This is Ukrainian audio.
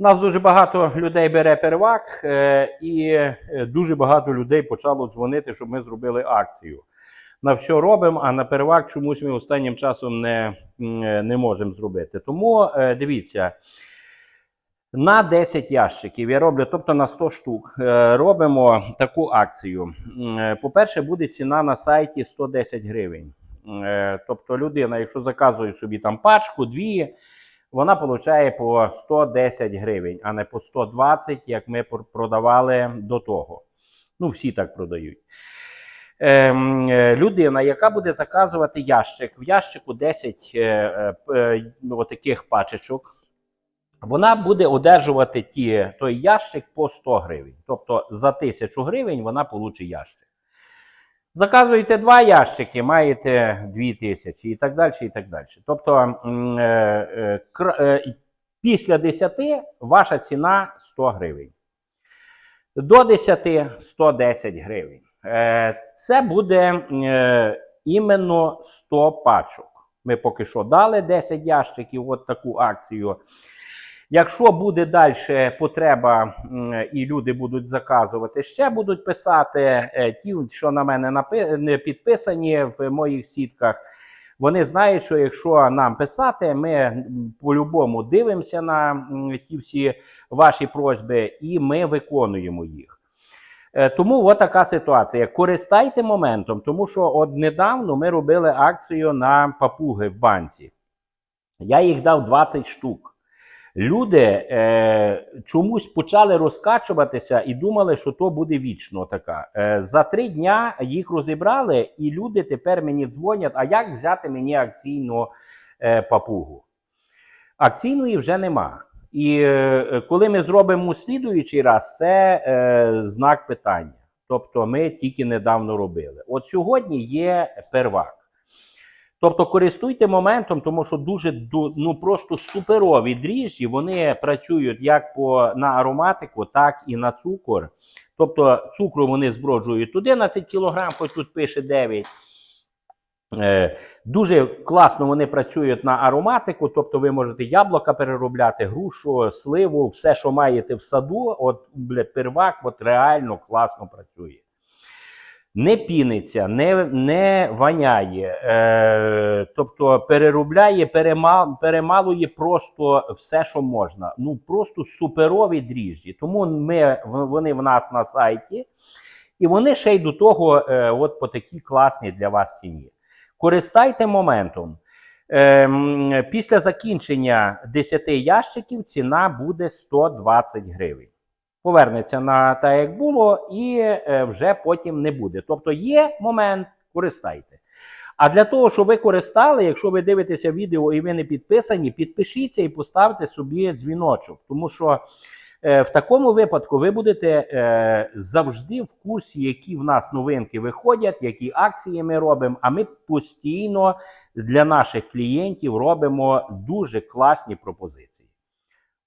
У нас дуже багато людей бере первак, е, і е, дуже багато людей почало дзвонити, щоб ми зробили акцію. На все робимо, а на первак чомусь ми останнім часом не, е, не можемо зробити. Тому дивіться. На 10 ящиків я роблю, тобто на 100 штук, робимо таку акцію. По-перше, буде ціна на сайті 110 гривень. Тобто людина, якщо заказує собі там пачку, дві, вона получає по 110 гривень, а не по 120, як ми продавали до того. Ну, всі так продають. Ем, е, людина, яка буде заказувати ящик, в ящику 10 е, е, е, отаких пачечок, вона буде одержувати ті, той ящик по 100 гривень. Тобто за 1000 гривень вона получить ящик. Заказуєте два ящики, маєте 2000 і так далі. і так далі. Тобто е, е, е, після 10 ваша ціна 100 гривень. До 10 110 гривень. Це буде іменно 100 пачок. Ми поки що дали 10 ящиків, от таку акцію. Якщо буде далі потреба і люди будуть заказувати, ще будуть писати е, ті, що на мене не підписані в моїх сітках. Вони знають, що якщо нам писати, ми по-любому дивимося на ті всі ваші просьби, і ми виконуємо їх. Е, Тому от така ситуація. Користайте моментом, тому що от недавно ми робили акцію на папуги в банці. Я їх дав 20 штук. Люди е, чомусь почали розкачуватися і думали, що то буде вічно така. Е, за три дня їх розібрали, і люди тепер мені дзвонять: а як взяти мені акційну е, папугу? Акційної вже нема. І е, коли ми зробимо слідуючий раз, це е, знак питання. Тобто ми тільки недавно робили. От сьогодні є первак. Тобто користуйте моментом, тому що дуже ну просто суперові дріжджі, вони працюють як по на ароматику, так і на цукор. Тобто цукру вони зброджують 11 кг, хоч тут пише 9. Е, Дуже класно вони працюють на ароматику, тобто ви можете яблука переробляти, грушу, сливу, все, що маєте в саду. От бля, первак от реально класно працює. Не піниться, не, не воняє, е, тобто переробляє, перема, перемалує просто все, що можна. Ну просто суперові дріжджі. Тому ми, вони в нас на сайті, і вони ще й до того, е, от по такій класній для вас ціні. Користайте моментом. Ем, після закінчення 10 ящиків ціна буде 120 гривень. Повернеться на те, як було, і е, вже потім не буде. Тобто є момент, користайте. А для того, щоб ви користали, якщо ви дивитеся відео і ви не підписані, підпишіться і поставте собі дзвіночок. Тому що е, в такому випадку ви будете е, завжди в курсі, які в нас новинки виходять, які акції ми робимо. А ми постійно для наших клієнтів робимо дуже класні пропозиції.